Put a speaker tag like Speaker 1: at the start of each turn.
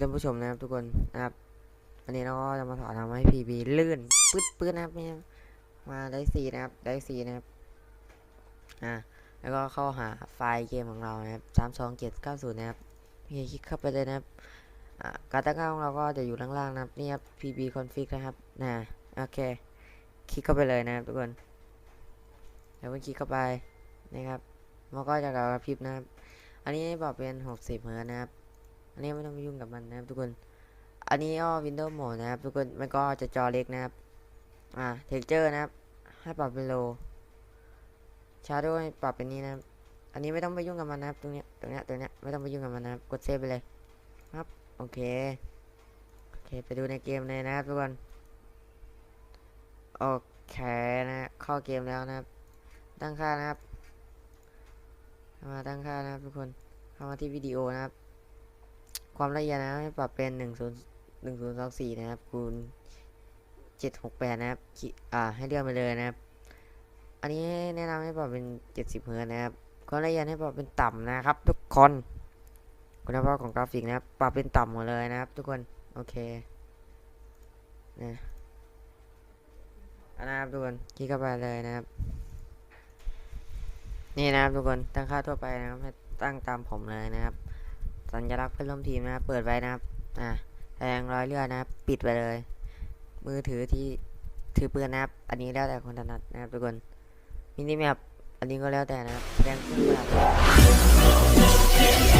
Speaker 1: ท่านผู้ชมนะครับทุกคนนะครับวันนี้เราก็จะมาสอนทำให้ PB ลื่นปื๊ดปื๊ดนะครับเนี่ยมาได้สีนะครับได้สีนะครับอ่าแล้วก็เข้าหาไฟล์เกมของเรานะครับสามสองเจ็ดเก้าศูนย์นะครับพีคลิกเข้าไปเลยนะครับอ่าการตั้งค่าของเราก็จะอยู่ล่างๆนะครับนี่ครับ PB config นะครับนะโอเค คลิกเข้าไปเลยนะครับทุกคนแล้วก็คลิกเข้าไปนะครับมันก็จะกระพริบนะครับ อันนี้บอกเป็น 60เฮิร์ตนะครับ นนี้ไม่ต้องไปยุ่งกับมันนะครับทุกคน อันนี้ก็ Windows Mode นะครับทุกคน มันก็จะจอเล็กนะครับ อ่า Texture นะครับ ให้ปรับเป็น low Shadow ให้ปรับเป็นนี้นะครับ อันนี้ไม่ต้องไปยุ่งกับมันนะครับ ตรงเนี้ย ตรงเนี้ย ตรงเนี้ย ไม่ต้องไปยุ่งกับมันนะครับ กดเซฟไปเลยครับ โอเค โอเค ไปดูในเกมเลยนะครับทุกคน โอเคนะ เข้าเกมแล้วนะครับ ตั้งค่านะครับมาตั้งค่านะครับทุกคนเข้ามาที่วิดีโอนะครับ ความละเอียดนะให้ปรับเป็นหนึ่งศูนย์หนึ่งศูนย์สองสี่นะครับคูณเจ็ดหกแปดนะครับอ่าให้เลือกไปเลยนะครับ อันนี้แนะนำให้ปรับเป็นเจ็ดสิบเฮิร์ตนะครับความละเอียดให้ปรับเป็นต่ำนะครับ ทุกคนคุณภาพของกราฟิกนะครับ ปรับเป็นต่ำหมดเลยนะครับ ทุกคนโอเคนะอันนะครับทุกคนคลิกเข้าไปเลยนะครับ นี่นะครับทุกคนตั้งค่าทั่วไปนะครับให้ตั้งตามผมเลยนะครับ สัญลักษณ์เพื่อนร่วมทีมนะครับเปิดไว้นะครับอ่าแสดงรอยเลือดนะครับปิดไปเลย มือถือที่ถือปืนนะครับอันนี้แล้วแต่คนถนัดนะครับทุกคนมินิแมปอันนี้ก็แล้วแต่นะครับแสดงเครื่องประดับ